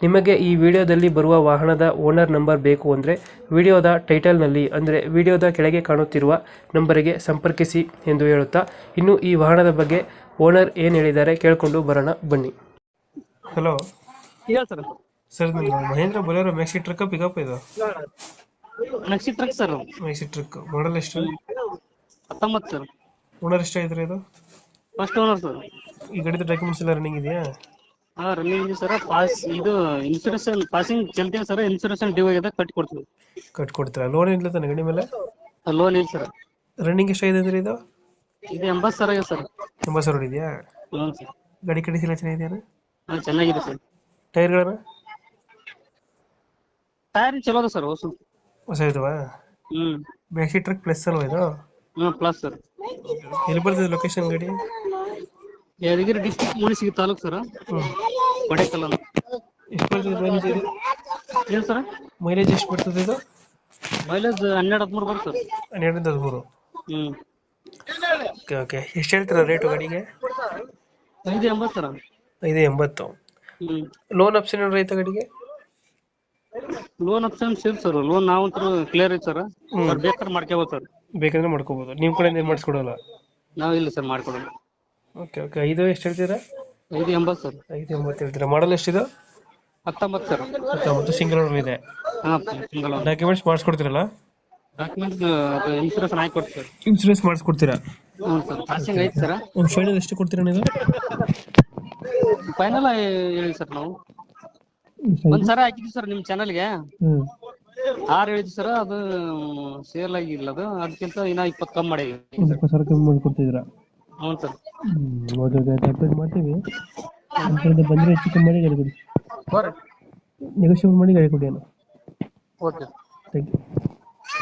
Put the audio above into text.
ನಿಮಗೆ ಈ ವಿಡಿಯೋದಲ್ಲಿ ಬರುವ ವಾಹನದ ಓನರ್ ನಂಬರ್ ಬೇಕು ಅಂದರೆ ವಿಡಿಯೋದ ಟೈಟಲ್ನಲ್ಲಿ ಅಂದರೆ ವಿಡಿಯೋದ ಕೆಳಗೆ ಕಾಣುತ್ತಿರುವ ನಂಬರಿಗೆ ಸಂಪರ್ಕಿಸಿ ಎಂದು ಹೇಳುತ್ತಾ ಇನ್ನು ಈ ವಾಹನದ ಬಗ್ಗೆ ಓನರ್ ಏನು ಹೇಳಿದ್ದಾರೆ ಕೇಳಿಕೊಂಡು ಬರೋಣ ಬನ್ನಿ. ಹಲೋ. ಹೇಳ sir. Sir Mahindra Bolero maxi truck pickup ಇದು? Next truck sir. Maxi truck model ಎಷ್ಟು? ಹತ್ತೊಂಬತ್ತು ಸರ್. ಓನರ್ ಎಷ್ಟು ಐತ್ರಿ ಇದು? First owner sir. ಈ ಕಡೆ ಡಾಕ್ಯುಮೆಂಟ್ಸ್ ಎಲ್ಲ ರನ್ನಿಂಗ್ ಇದೆಯಾ? ಹಾ ರನ್ನಿಂಗ್ ಸರ್ ಪಾಸ್ ಇದು ಇನ್ಸೂರೆನ್ಸ್ ಪಾಸಿಂಗ್ ಚಲ್ತಿ ಸರ್ ಇನ್ಸೂರೆನ್ಸ್ ಡ್ಯೂ ಆಗಿದೆ ಕಟ್ಟಿ ಕೊಡ್ತೀವಿ. ಕಟ್ಕೊಡ್ತೀರಾ? ಲೋನ್ ಇಲ್ಲ ತಾನೆ ಗಾಡಿ ಮೇಲೆ? ಲೋನ್ ಇಲ್ಲ ಸರ್ ರನ್ನಿಂಗ್ ಎಷ್ಟಾಗಿದೆ ಅಂದ್ರೆ ಇದು? ಇದು ಎಂಬತ್ತು ಸಾವಿರ ಆಗಿದೆ ಸರ್ ಎಂಬತ್ತು ಸಾವಿರ ಇದೆಯಾ? ಲೋನ್ ಸರ್ ಗಾಡಿ ಕಂಡೀಷನ್ ಎಲ್ಲ ಚೆನ್ನಾಗಿದೆಯಾ ಹಾ ಚೆನ್ನಾಗಿದೆ ಸರ್ ಟೈರ್ಗಳನ್ನ? ಟೈರ್ ಚಲೋ ಅದ ಸರ್ ಹೊಸ. ಹೊಸ ಇದಾವ? ಹ್ಮ್. ಮ್ಯಾಕ್ಸಿ ಟ್ರಕ್ ಪ್ಲಸ್ ಅಲ್ವಾ ಇದು? ಹ್ಮ್ ಪ್ಲಸ್ ಸರ್ ಎಲ್ಲಿ ಬರ್ತದೆ ಲೊಕೇಶನ್ ಗಾಡಿ? ಯಾದಗಿರಿ ಡಿಸ್ಟಿಕ್ ಮುನಿಸಿಗೆ ತಾಲೂಕ್ ಸರ್ ಕೊಡೆಕಲ್ ಎಷ್ಟು ಬರ್ತದೆ ಮೈಲೇಜ್ ಇದು ಏನ್ ಸರ್ ಮೈಲೇಜ್ ಎಷ್ಟು ಬರ್ತದೆ ಇದು? ಮೈಲೇಜ್ ಹನ್ನೆರಡು ಹದಿಮೂರು ಬರುತ್ತೆ ಸರ್ ಹನ್ನೆರಡರಿಂದ ಹದಿಮೂರು. ಹ್ಮ್. Okay okay. ಎಷ್ಟು ಹೇಳ್ತೀರಾ ರೇಟು ಗಾಡಿಗೆ? ಐದು ಎಂಬತ್ತು ಸರ್ ಐದು ಎಂಬತ್ತು. ಲೋನ್ ಆಪ್ಷನ್ ಏನಾರ ಐತಾ ಗಾಡಿಗೆ? ಲೋನ್ ಆಪ್ಷನ್ಸ್ ಇಲ್ಲ ಸರ್ ಲೋನ್ ನಾವಂತೂ ಕ್ಲಿಯರ್ ಐತೆ ಸರ್ ಬೇಕಾದ್ರೆ ಮಾಡ್ಕೋಬೋದು ಸರ್ ಬೇಕಂದ್ರೆ ಮಾಡ್ಕೋಬೋದು. ನಿಮ್ಮ ಕಡೆ ಏನು ಮಾಡಿಸ್ಕೊಡಲ್ಲ? ನಾವು ಇಲ್ಲ ಸರ್ ಮಾಡ್ಕೊಡೋಣ ಓಕೆ ಓಕೆ ಐದು ಎಷ್ಟು ಹೇಳ್ತೀರಾ? ಐದು ಎಂಬತ್ತು ಸರ್. ಐದು ಎಂಬತ್ತು ಹೇಳ್ತೀರಾ? ಮಾಡಲ್ ಎಷ್ಟಿದೆ? ಹತ್ತೊಂಬತ್ತು ಸರ್. ಹತ್ತೊಂಬತ್ತು ಸಿಂಗಲ್ ರೂಮ್ ಇದೆ. ಹಾಂ ಸಿಂಗಲ್ ಡಾಕ್ಯುಮೆಂಟ್ಸ್ ಮಾಡಿಸ್ಕೊಡ್ತೀರಲ್ಲ? ಡಾಕ್ಯುಮೆಂಟ್ಸ್ ಇನ್ಸೂರೆನ್ಸ್ ಹಾಕಿ ಕೊಡ್ತೀವಿ ಸರ್. ಇನ್ಸೂರೆನ್ಸ್ ಮಾಡಿಸ್ಕೊಡ್ತೀರಾ? ಹ್ಞೂ ಸರ್. ಪಾಸಿಂಗ್ ಐತೆ ಸರ್. ಒಂದು ಫೈನಲ್ ಎಷ್ಟು ಕೊಡ್ತೀರಾ ನೀವು? ಫೈನಲ್ ಹೇಳಿ ಸರ್ ನಾವು. ಒಂದ್ ಸರ ಹಾಕಿದ್ವಿ ಸರ್ ನಿಮ್ಮ ಚಾನಲ್ಗೆ ಹ್ಞೂ ಆರು ಹೇಳಿದ್ವಿ ಸರ್ ಅದು ಸೇಲ್ ಆಗಿಲ್ಲ ಅದು. ಅದಕ್ಕಿಂತ ಇನ್ನ ಇಪ್ಪತ್ತು ಕಮ್ಮಿ ಒಂದು ಇಪ್ಪತ್ತು ಸಾವಿರ ಕಮ್ಮಿ ಮಾಡಿಕೊಡ್ತಿದ್ದೀರಾ? ಹ್ಞೂ ಸರ್. ಓಕೆ ಓಕೆ ಅಪ್ಡೇಟ್ ಮಾಡ್ತೀವಿ. ನಮ್ಮ ಕಡೆಯಿಂದ ಬಂದರೆ ಹೆಚ್ಚು ಕಮ್ಮಿ ಮಾಡಿ ಗಾಡಿ ಕೊಡಿ ಬರ್ರಿ ನೆಗೋಷಿಯೇಟ್ ಮಾಡಿ ಗಾಡಿ ಕೊಡಿ ಅಣ್ಣ. Okay thank you